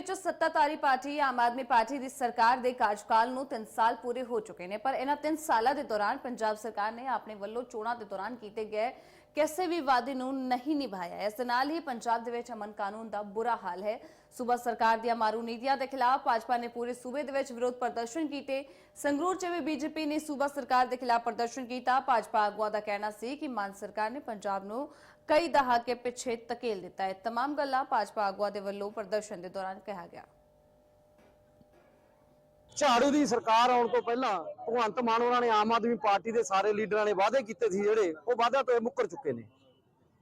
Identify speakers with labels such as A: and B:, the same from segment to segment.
A: ਵਿੱਚ ਸੱਤਾਧਾਰੀ party, Aam Aadmi party ਦੀ ਸਰਕਾਰ ਦੇ ਕਾਰਜਕਾਲ ਨੂੰ 3 ਸਾਲ ਪੂਰੇ ਹੋ ਚੁੱਕੇ ਨੇ। ਪਰ ਇਹਨਾਂ 3 ਸਾਲਾਂ ਦੇ ਦੌਰਾਨ ਪੰਜਾਬ ਸਰਕਾਰ ਨੇ ਆਪਣੇ ਵੱਲੋਂ ਚੋਣਾਂ ਦੇ ਦੌਰਾਨ ਕੀਤੇ ਗਏ ਕਿਸੇ ਵੀ ਵਾਅਦੇ ਨੂੰ ਨਹੀਂ ਨਿਭਾਇਆ। ਇਸ ਦੇ ਨਾਲ ਹੀ ਪੰਜਾਬ ਦੇ ਵਿੱਚ ਅਮਨ ਕਾਨੂੰਨ ਦਾ ਬੁਰਾ ਹਾਲ ਹੈ। ਸੂਬਾ ਸਰਕਾਰ ਦੀਆਂ ਮਾਰੂ ਨੀਤੀਆਂ ਦੇ ਖਿਲਾਫ ਭਾਜਪਾ ਨੇ ਪੂਰੇ ਸੂਬੇ ਦੇ ਵਿੱਚ ਵਿਰੋਧ ਪ੍ਰਦਰਸ਼ਨ ਕੀਤੇ। ਸੰਗਰੂਰ 'ਚ ਵੀ ਬੀਜੇਪੀ ਨੇ ਸੂਬਾ ਸਰਕਾਰ ਦੇ ਖਿਲਾਫ ਪ੍ਰਦਰਸ਼ਨ ਕੀਤਾ। ਭਾਜਪਾ ਆਗੂਆਂ ਦਾ ਕਹਿਣਾ ਸੀ ਕਿ ਮਾਨ ਸਰਕਾਰ ਨੇ ਪੰਜਾਬ ਨੂੰ ਕਈ ਦਹਾਕੇ ਪਿੱਛੇ ਧਕੇਲ ਦਿੱਤਾ ਹੈ तमाम ਗੱਲਾਂ ਭਾਜਪਾ ਆਗੂਆਂ ਦੇ ਵੱਲੋਂ ਪ੍ਰਦਰਸ਼ਨ ਦੇ ਦੌਰਾਨ ਕਿਹਾ ਗਿਆ
B: ਝਾੜੂ ਦੀ ਸਰਕਾਰ ਆਉਣ ਤੋਂ ਪਹਿਲਾਂ ਭਗਵੰਤ ਮਾਨ ਉਹਨਾਂ ਨੇ ਆਮ ਆਦਮੀ ਪਾਰਟੀ ਦੇ ਸਾਰੇ ਲੀਡਰਾਂ ਨੇ ਵਾਅਦੇ ਕੀਤੇ ਸੀ ਜਿਹੜੇ ਉਹ ਵਾਅਦਿਆਂ ਤੋਂ ਇਹ ਮੁੱਕਰ ਚੁੱਕੇ ਨੇ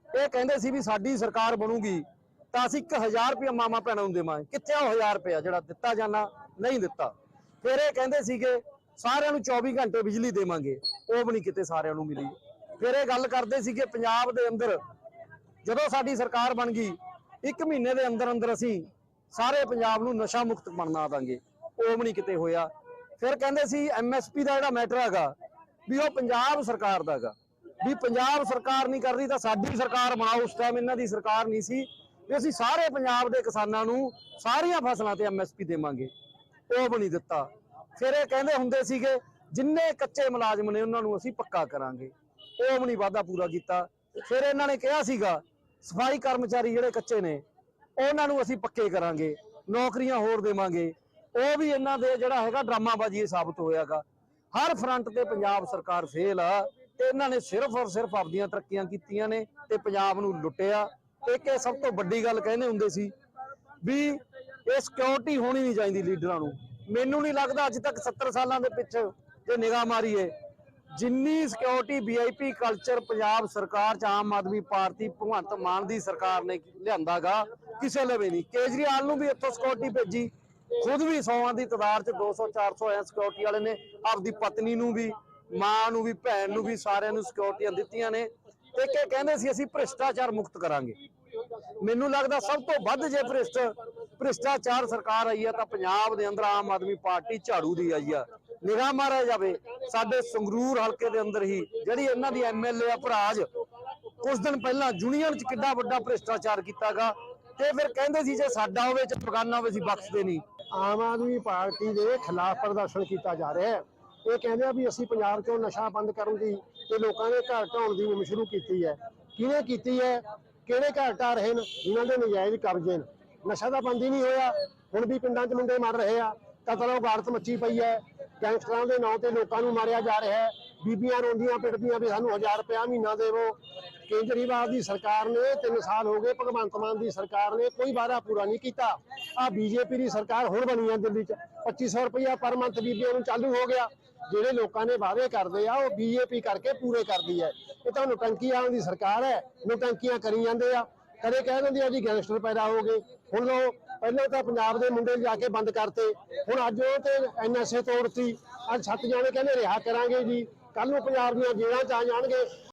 B: ਇਹ ਕਹਿੰਦੇ ਸੀ ਵੀ ਸਾਡੀ ਸਰਕਾਰ ਬਣੂਗੀ ਤਾਂ ਅਸੀਂ 1000 ਰੁਪਏ ਮਾਮਾ ਭੈਣਾਂ ਨੂੰ ਦੇਵਾਂਗੇ ਕਿੱਥੇ ਆ ਉਹ 1000 ਰੁਪਏ ਜਿਹੜਾ ਦਿੱਤਾ ਜਾਣਾ ਨਹੀਂ ਦਿੱਤਾ ਫਿਰ ਇਹ ਕਹਿੰਦੇ ਸੀਗੇ ਸਾਰਿਆਂ ਨੂੰ 24 ਘੰਟੇ ਬਿਜਲੀ ਦੇਵਾਂਗੇ ਉਹ ਵੀ ਨਹੀਂ ਕਿਤੇ ਸਾਰਿਆਂ ਨੂੰ ਮਿਲੀ ਫਿਰ ਇਹ ਗੱਲ ਕਰਦੇ ਸੀਗੇ ਪੰਜਾਬ ਦੇ ਅੰਦਰ ਜਦੋਂ ਸਾਡੀ ਸਰਕਾਰ ਬਣ ਗਈ, ਇੱਕ ਮਹੀਨੇ ਦੇ ਅੰਦਰ ਅੰਦਰ ਅਸੀਂ ਸਾਰੇ ਪੰਜਾਬ ਨੂੰ ਨਸ਼ਾ ਮੁਕਤ ਬਣਾ ਦਾਂਗੇ। ਉਹ ਵੀ ਨਹੀਂ ਕਿਤੇ ਹੋਇਆ। ਫਿਰ ਕਹਿੰਦੇ ਸੀ ਐਮਐਸਪੀ ਦਾ ਜਿਹੜਾ ਮੈਟਰ ਹੈਗਾ, ਵੀ ਉਹ ਪੰਜਾਬ ਸਰਕਾਰ ਦਾ ਹੈਗਾ। ਵੀ ਪੰਜਾਬ ਸਰਕਾਰ ਨਹੀਂ ਕਰਦੀ ਤਾਂ ਸਾਡੀ ਸਰਕਾਰ ਬਣਾਓ। ਉਸ ਟਾਈਮ ਇਹਨਾਂ ਦੀ ਸਰਕਾਰ ਨਹੀਂ ਸੀ। ਵੀ ਅਸੀਂ ਸਾਰੇ ਪੰਜਾਬ ਦੇ ਕਿਸਾਨਾਂ ਨੂੰ ਸਾਰੀਆਂ ਫਸਲਾਂ ਤੇ ਐਮਐਸਪੀ ਦੇਵਾਂਗੇ। ਉਹ ਵੀ ਨਹੀਂ ਦਿੱਤਾ। ਫਿਰ ਇਹ ਕਹਿੰਦੇ ਹੁੰਦੇ ਸੀਗੇ, ਜਿੰਨੇ ਕੱਚੇ ਮੁਲਾਜ਼ਮ ਨੇ ਉਹਨਾਂ ਨੂੰ ਅਸੀਂ ਪੱਕਾ ਕਰਾਂਗੇ। ਉਹ ਵੀ ਨਹੀਂ ਵਾਅਦਾ ਪੂਰਾ ਕੀਤਾ। ਫਿਰ ਇਹਨਾਂ ਨੇ ਕਿਹਾ ਸੀਗਾ ਸਫ਼ਾਈ ਕਰਮਚਾਰੀ ਜਿਹੜੇ ਕੱਚੇ ਨੇ, ਉਹਨਾਂ ਨੂੰ ਅਸੀਂ ਪੱਕੇ ਕਰਾਂਗੇ, ਨੌਕਰੀਆਂ ਹੋਰ ਦੇਵਾਂਗੇ। ਉਹ ਵੀ ਇਹਨਾਂ ਦੇ ਜਿਹੜਾ ਹੈਗਾ ਡਰਾਮਾਬਾਜ਼ੀ ਸਾਬਤ ਹੋਇਆਗਾ। ਹਰ ਫਰੰਟ ਤੇ ਪੰਜਾਬ ਸਰਕਾਰ ਫੇਲ ਆ, ਤੇ ਇਹਨਾਂ ਨੇ ਸਿਰਫ ਔਰ ਸਿਰਫ ਆਪਦੀਆਂ ਤਰੱਕੀਆਂ ਕੀਤੀਆਂ ਨੇ, ਤੇ ਪੰਜਾਬ ਨੂੰ ਲੁੱਟਿਆ। ਇੱਕ ਇਹ ਸਭ ਤੋਂ ਵੱਡੀ ਗੱਲ ਕਹਿੰਦੇ ਹੁੰਦੇ ਸੀ ਵੀ ਇਹ ਸਿਕਿਉਰਿਟੀ ਹੋਣੀ ਨਹੀਂ ਚਾਹੀਦੀ ਲੀਡਰਾਂ ਨੂੰ। ਮੈਨੂੰ ਨਹੀਂ ਲੱਗਦਾ ਅੱਜ ਤੱਕ 70 ਸਾਲਾਂ ਦੇ ਪਿੱਛੇ ਜੇ ਨਿਗਾਹ ਮਾਰੀਏ ਜਿੰਨੀ ਸਿਕਿਉਰਿਟੀ ਵੀਆਈਪੀ ਕਲਚਰ ਪੰਜਾਬ ਸਰਕਾਰ ਚ ਆਮ ਆਦਮੀ ਪਾਰਟੀ, ਭਗਵੰਤ ਮਾਨ ਦੀ ਸਰਕਾਰ ਨੇ ਲਿਆਂਦਾਗਾ, ਕਿਸੇ ਲਵੇ ਨਹੀਂ। ਕੇਜਰੀਵਾਲ ਨੂੰ ਵੀ ਇੱਥੋਂ ਸਿਕਿਉਰਿਟੀ ਭੇਜੀ। ਖੁਦ ਵੀ ਸੌਆਂ ਦੀ ਤਾਦਾਦ ਚ 200 400 ਐ ਸਿਕਿਉਰਿਟੀ ਵਾਲੇ ਨੇ। ਆਪਦੀ ਪਤਨੀ ਨੂੰ ਵੀ, ਮਾਂ ਨੂੰ ਵੀ, ਭੈਣ ਨੂੰ ਵੀ ਸਾਰਿਆਂ ਨੂੰ ਸਿਕਿਉਰਿਟੀਆਂ ਦਿੱਤੀਆਂ ਨੇ। ਤੇ ਕਿ ਕਹਿੰਦੇ ਸੀ, ਅਸੀਂ ਭ੍ਰਿਸ਼ਟਾਚਾਰ ਮੁਕਤ ਕਰਾਂਗੇ। ਮੈਨੂੰ ਲੱਗਦਾ ਸਭ ਤੋਂ ਵੱਧ ਜੇ ਭ੍ਰਿਸ਼ਟ, ਭ੍ਰਿਸ਼ਟਾਚਾਰ ਸਰਕਾਰ ਆਈ ਆ ਤਾਂ ਪੰਜਾਬ ਦੇ ਅੰਦਰ ਆਮ ਆਦਮੀ ਪਾਰਟੀ ਝਾੜੂ ਦੀ ਆਈ ਆ। ਨਿਗਾਹ ਮਾਰਿਆ ਜਾਵੇ, ਸਾਡੇ ਸੰਗਰੂਰ ਹਲਕੇ ਦੇ ਅੰਦਰ ਹੀ ਜਿਹੜੀ ਇਹਨਾਂ ਦੀ ਐਮਐਲਏ ਆ ਭਰਾਜ ਕੁਝ ਦਿਨ ਪਹਿਲਾਂ ਯੂਨੀਅਨ ਚ ਕਿੱਡਾ ਵੱਡਾ ਭ੍ਰਿਸ਼ਟਾਚਾਰ ਕੀਤਾਗਾ ਤੇ ਫਿਰ ਕਹਿੰਦੇ ਸੀ ਜੇ ਸਾਡਾ ਹੋਵੇ ਚ ਬਗਾਨਾ ਹੋਵੇ ਸੀ ਬਖਸ਼ਦੇ ਨਹੀਂ।
C: ਆਮ ਆਦਮੀ ਪਾਰਟੀ ਦੇ ਖਿਲਾਫ ਪ੍ਰਦਰਸ਼ਨ ਕੀਤਾ ਜਾ ਰਿਹਾ ਹੈ। ਇਹ ਕਹਿੰਦੇ ਆ ਵੀ ਅਸੀਂ ਪੰਜਾਬ 'ਚੋਂ ਨਸ਼ਾ ਬੰਦ ਕਰਨ ਦੀ ਤੇ ਲੋਕਾਂ ਦੇ ਘਰ ਢਾਉਣ ਦੀ ਮੁਹਿੰਮ ਸ਼ੁਰੂ ਕੀਤੀ ਹੈ। ਕਿਹਨੇ ਕੀਤੀ ਹੈ? ਕਿਹੜੇ ਘਰ ਢਾ ਰਹੇ ਨੇ ਜਿਨ੍ਹਾਂ ਦੇ ਨਜਾਇਜ਼ ਕਬਜ਼ੇ ਨੇ। ਨਸ਼ਾ ਤਾਂ ਬੰਦ ਹੀ ਨਹੀਂ ਹੋਇਆ। ਹੁਣ ਵੀ ਪਿੰਡਾਂ 'ਚ ਮੁੰਡੇ ਮਰ ਰਹੇ ਆ। ਕਤਲੋ ਗਾਰਤ ਮੱਚੀ ਪਈ ਹੈ। ਗੈਂਗਸਟਰਾਂ ਦੇ ਨਾਂ ਤੇ ਲੋਕਾਂ ਨੂੰ ਮਾਰਿਆ ਜਾ ਰਿਹਾ ਹੈ। ਬੀਬੀਆਂ ਰੋਂਦੀਆਂ ਪਿੱਟਦੀਆਂ ਵੀ ਸਾਨੂੰ 1000 ਰੁਪਇਆ ਮਹੀਨਾ ਦੇਵੋ। ਕੇਜਰੀਵਾਲ ਦੀ ਸਰਕਾਰ ਨੇ 3 ਸਾਲ ਹੋ ਗਏ, ਭਗਵੰਤ ਮਾਨ ਦੀ ਸਰਕਾਰ ਨੇ ਕੋਈ ਵਾਅਦਾ ਪੂਰਾ ਨਹੀਂ ਕੀਤਾ। ਆ ਬੀਜੇਪੀ ਦੀ ਸਰਕਾਰ ਹੁਣ ਬਣੀ ਹੈ ਦਿੱਲੀ 'ਚ। 2500 ਰੁਪਇਆ ਪਰ ਮੰਥ ਬੀਬੀਆਂ ਨੂੰ ਚਾਲੂ ਹੋ ਗਿਆ। ਜਿਹੜੇ ਲੋਕਾਂ ਨੇ ਵਾਅਦੇ ਕਰਦੇ ਆ, ਉਹ ਬੀਜੇਪੀ ਕਰਕੇ ਪੂਰੇ ਕਰਦੀ ਹੈ। ਇਹ ਤਾਂ ਨੁਟੰਕੀਆਂ ਦੀ ਸਰਕਾਰ ਹੈ। ਨੁਟੰਕੀਆਂ ਕਰੀ ਜਾਂਦੇ ਆ। ਕਦੇ ਕਹਿ ਦਿੰਦੇ ਆ ਜੀ ਗੈਂਗਸਟਰ ਪੈਦਾ ਹੋ ਗਏ। ਹੁਣ ਲੋ ਪਹਿਲਾਂ ਤਾਂ ਪੰਜਾਬ ਦੇ ਮੁੰਡੇ ਜਾ ਕੇ ਬੰਦ ਕਰਤੇ। ਹੁਣ ਅੱਜ ਉਹ ਤੇ ਐਨਐਸਏ ਤੋੜਤੀ। ਅੱਜ ਸੱਤ ਜਾਣੇ ਕਹਿੰਦੇ ਰਿਹਾ ਕਰਾਂਗੇ ਜੀ। ਕੱਲ ਨੂੰ ਪੰਜਾਬ ਦੀਆਂ ਜੇਲ੍ਹਾਂ ਚ ਆ ਜਾਣਗੇ।